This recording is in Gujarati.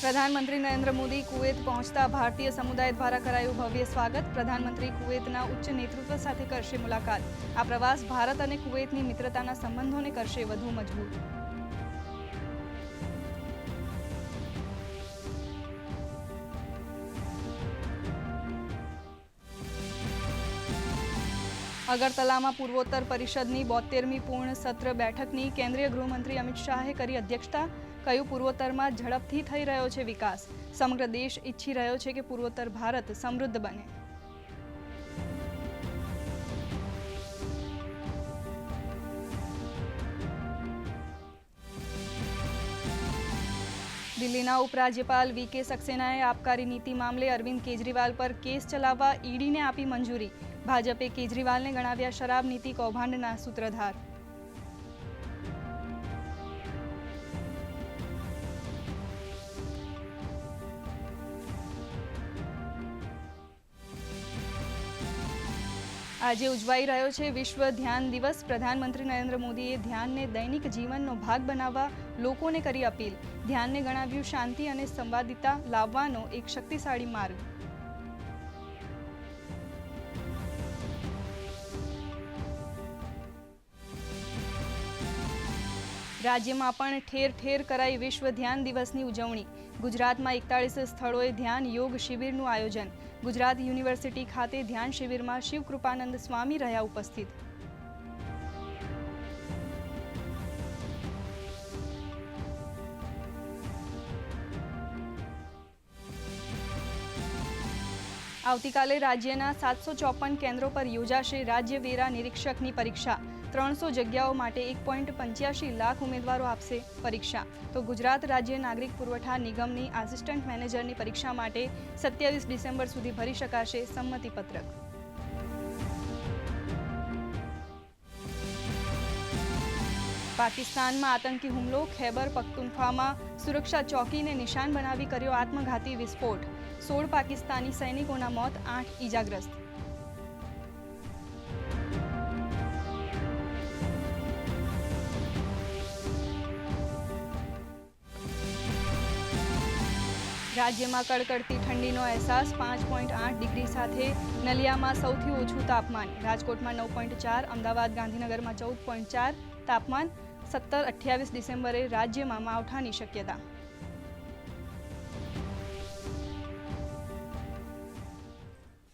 પ્રધાનમંત્રી નરેન્દ્ર મોદી કુવેત પહોંચતા ભારતીય સમુદાય દ્વારા કરાયું ભવ્ય સ્વાગત. પ્રધાનમંત્રી કુવેતના ઉચ્ચ નેતૃત્વ સાથે કરશે મુલાકાત. આ પ્રવાસ ભારત અને કુવેતની મિત્રતાના સંબંધોને કરશે વધુ મજબૂત. અગરતલામાં પૂર્વોત્તર પરિષદની બોતેરમી પૂર્ણ સત્ર બેઠકની કેન્દ્રીય ગૃહમંત્રી અમિત શાહે કરી અધ્યક્ષતા. કહ્યું, પૂર્વોત્તરમાં ઝડપથી થઈ રહ્યો છે વિકાસ. સમગ્ર દેશ ઈચ્છી રહ્યો છે કે પૂર્વોત્તર ભારત સમૃદ્ધ બને. દિલ્હીના ઉપરાજ્યપાલ વી કે સક્સેનાએ આબકારી નીતિ મામલે અરવિંદ કેજરીવાલ પર કેસ ચલાવવા ઈડીને આપી મંજૂરી. ભાજપે કેજરીવાલને ગણાવ્યા શરાબ નીતિ કૌભાંડના સૂત્રધાર. આજે ઉજવાઈ રહ્યો છે વિશ્વ ધ્યાન દિવસ. પ્રધાનમંત્રી નરેન્દ્ર મોદીએ ધ્યાનને દૈનિક જીવનનો ભાગ બનાવવા લોકોને કરી અપીલ. ધ્યાનને ગણાવ્યું શાંતિ અને સંવાદિતા લાવવાનો એક શક્તિશાળી માર્ગ. રાજ્યમાં પણ ઠેર ઠેર કરાઈ વિશ્વ ધ્યાન દિવસની ઉજવણી. ગુજરાતમાં એકતાળીસ સ્થળોએ ધ્યાન યોગ શિબિરનું આયોજન. ગુજરાત યુનિવર્સિટી ખાતે ધ્યાન શિબિરમાં શિવકૃપાનંદ સ્વામી રહ્યા ઉપસ્થિત. આવતીકાલે રાજ્યના સાતસો ચોપન કેન્દ્રો પર યોજાશે રાજ્ય વેરા નિરીક્ષકની પરીક્ષા. ત્રણસો જગ્યાઓ માટે એક પોઈન્ટ પંચ્યાસી લાખ ઉમેદવારો આપશે પરીક્ષા. તો ગુજરાત રાજ્ય નાગરિક પુરવઠા નિગમની આસિસ્ટન્ટ મેનેજરની પરીક્ષા માટે સત્યાવીસ ડિસેમ્બર સુધી ભરી શકાશે સંમતિપત્રક. પાકિસ્તાનમાં આતંકી હુમલો, ખૈબર, પખ્તુનખ્વામાં સુરક્ષા ચોકીને નિશાન બનાવી કર્યો આત્મઘાતી વિસ્ફોટ. સોળ પાકિસ્તાની સૈનિકોના મોત, આઠ ઈજાગ્રસ્ત. રાજ્યમાં કડકડતી ઠંડીનો અહેસાસ, પાંચ પોઈન્ટ આઠ ડિગ્રી સાથે. નલિયામાં સૌથી ઓછું તાપમાન, રાજકોટમાં નવ પોઈન્ટ ચાર, અમદાવાદ ગાંધીનગરમાં ચૌદ પોઈન્ટ ચાર તાપમાન સત્તર અઠ્યાવીસ ડિસેમ્બરે રાજ્યમાં માવઠાની શક્યતા